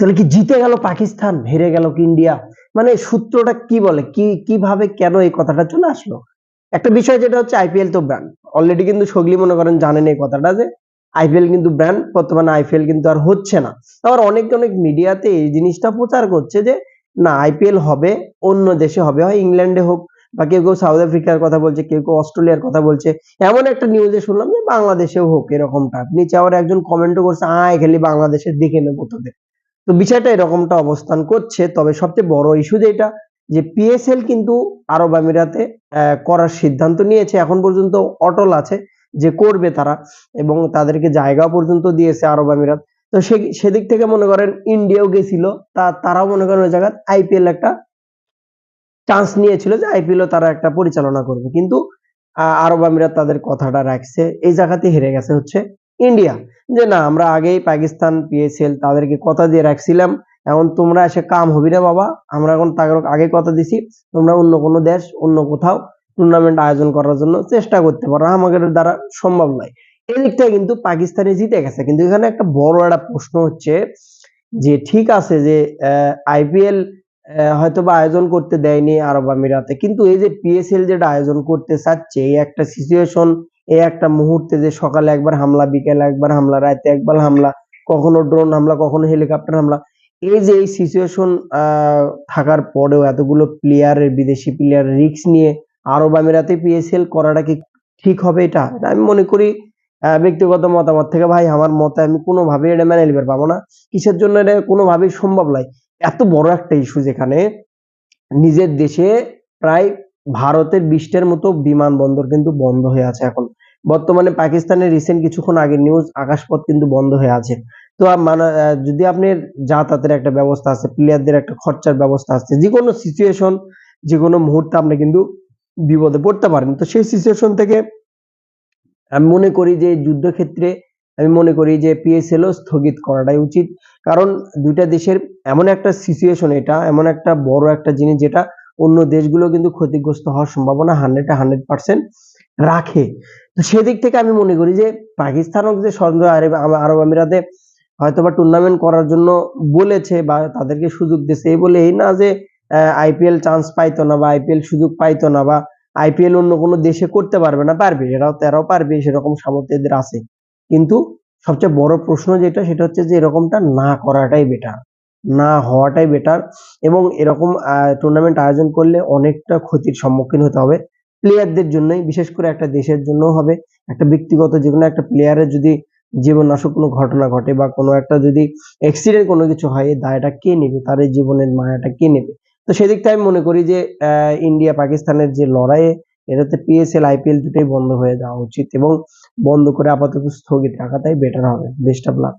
তাহলে কি জিতে গেল পাকিস্তান? হেরে গেল কি ইন্ডিয়া? মানে সূত্রটা কি বলে? কি, কীভাবে কেন এই কথাটা চলে আসলো? একটা বিষয় যেটা হচ্ছে আইপিএল তো ব্র্যান্ড অলরেডি কিন্তু সগলি মনে করেন জানেন এই কথাটা যে আইপিএল কিন্তু ব্র্যান্ড বর্তমানে আইপিএল কিন্তু আর হচ্ছে না। আবার অনেক অনেক মিডিয়াতে এই জিনিসটা প্রচার করছে যে না আইপিএল হবে, অন্য দেশে হবে, হয় ইংল্যান্ডে হোক বা কেউ কেউ সাউথ আফ্রিকার কথা বলছে, কেউ কেউ অস্ট্রেলিয়ার কথা বলছে। এমন একটা নিউজে শুনলাম যে বাংলাদেশেও হোক এরকমটা। নিচে আবার একজন কমেন্টও করছে, আয় খেলি বাংলাদেশের দেখে নেব তোদের তো বিষয়টা এরকমটা অবস্থান করছে। তবে সবচেয়ে বড় ইস্যু যেটা, যে পিএসএল কিন্তু আরব আমিরাতে করার সিদ্ধান্ত নিয়েছে। এখন পর্যন্ত অটল আছে, যে করবে তারা এবং তাদেরকে জায়গা পর্যন্ত দিয়েছে আরব আমিরাত। তো সে, সেদিক থেকে মনে করেন ইন্ডিয়াও গেছিল। তা, তারাও মনে করেন ওই জায়গায় আইপিএল একটা চান্স নিয়েছিল যে আইপিএল তারা একটা পরিচালনা করবে। কিন্তু আরব আমিরাত তাদের কথাটা রাখছে। এই জায়গাতে হেরে গেছে হচ্ছে ইন্ডিয়া। যে না, আমরা আগেই পাকিস্তান, পিএসএল তাদেরকে কথা দিয়ে রাখছিলাম। এখন তোমরা এসে কাম হবি না বাবা। আমরা এখন তাদের আগে কথা দিছি, তোমরা অন্য কোনো দেশ, অন্য কোথাও টুর্নামেন্ট আয়োজন করার জন্য চেষ্টা করতে পারো। আমাদের দ্বারা সম্ভব নয়। এই এদিকটা কিন্তু পাকিস্তানে জিতে গেছে। কিন্তু এখানে একটা বড় একটা প্রশ্ন হচ্ছে যে, ঠিক আছে যে আইপিএল হয়তো বা আয়োজন করতে দেয়নি আরব আমিরাতে। কিন্তু এই যে পিএসএল যেটা আয়োজন করতে চাচ্ছে, এই একটা সিচুয়েশন এই একটা মুহূর্তে যে সকালে একবার হামলা, বিকেলে একবার হামলা, রাতে একবার হামলা, কখনো ড্রোন হামলা, কখনো হেলিকপ্টার হামলা, এই যে এই সিচুয়েশন থাকার পরেও এতগুলো প্লেয়ারের বিদেশি প্লেয়ার রিস্ক নিয়ে আরব আমিরাতে পিএসএল করাটা কি ঠিক হবে এটা? আমি মনে করি ব্যক্তিগত মতামত থেকে ভাই, আমার মতে আমি কোনোভাবেই এটা মেনে নিতে পারব না। কিসের জন্য এটা কোনোভাবেই সম্ভব নয়। এত বড় একটা ইস্যু যেখানে নিজের দেশে প্রায় ভারতের বিশটার মতো বিমানবন্দর কিন্তু বন্ধ হয়ে আছে এখন। বর্তমানে পাকিস্তানের রিসেন্ট কিছুক্ষণ আগে নিউজ আকাশপথ কিন্তু বন্ধ হয়ে আছে। তো মানে যদি আপনার যাতায়াতের একটা ব্যবস্থা আছে প্লেয়ারদের একটা খরচার ব্যবস্থা আছে যে কোনো সিচুয়েশন যে কোনো মুহূর্তে আপনি কিন্তু বিপদে পড়তে পারেন। তো সেই সিচুয়েশন থেকে আমি মনে করি যে যুদ্ধক্ষেত্রে, আমি মনে করি যে পিএসএল স্থগিত করাটাই উচিত। কারণ দুইটা দেশের এমন একটা সিচুয়েশন এটা, এমন একটা বড় একটা জিনিস যেটা অন্য দেশগুলো কিন্তু ক্ষতিগ্রস্ত হওয়ার সম্ভাবনা হান্ড্রেড হান্ড্রেড পার্সেন্ট। রাখে। তো সেদিক থেকে আমি মনে করি যে, পাকিস্তান যে সৌদি আরব আরব আমিরাতে হয়তো বা টুর্নামেন্ট করার জন্য বলেছে বা তাদেরকে সুযোগ দিয়েছে। এই বলে এই না যে আইপিএল চান্স পাইতো না বা আইপিএল সুযোগ পাইতো না বা আইপিএল অন্য কোনো দেশে করতে পারবে না, পারবে, এরাও এরাও পারবে, সেরকম সামর্থ্য এদের আছে। কিন্তু সবচেয়ে বড় প্রশ্ন যেটা, সেটা হচ্ছে যে, এরকমটা না করাটাই বেটার না হওয়াটাই বেটার এবং এরকম টুর্নামেন্ট আয়োজন করলে অনেকটা ক্ষতির সম্মুখীন হতে হবে। প্লেয়ারদের জন্যই, বিশেষ করে একটা দেশের জন্য হবে, একটা ব্যক্তিগত যে কোনো একটা প্লেয়ারের যদি জীবনাশক কোনো ঘটনা ঘটে বা কোনো একটা যদি অ্যাক্সিডেন্ট কোনো কিছু হয় দায়টা কে নেবে? তার এই জীবনের মায়াটা কে নেবে? তো সেদিক থেকে আমি মনে করি যে ইন্ডিয়া পাকিস্তানের যে লড়াইয়ে, এটাতে পিএসএল আইপিএল দুটোই বন্ধ হয়ে যাওয়া উচিত এবং বন্ধ করে আপাতত স্থগিত রাখাটাই বেটার হবে। Best of luck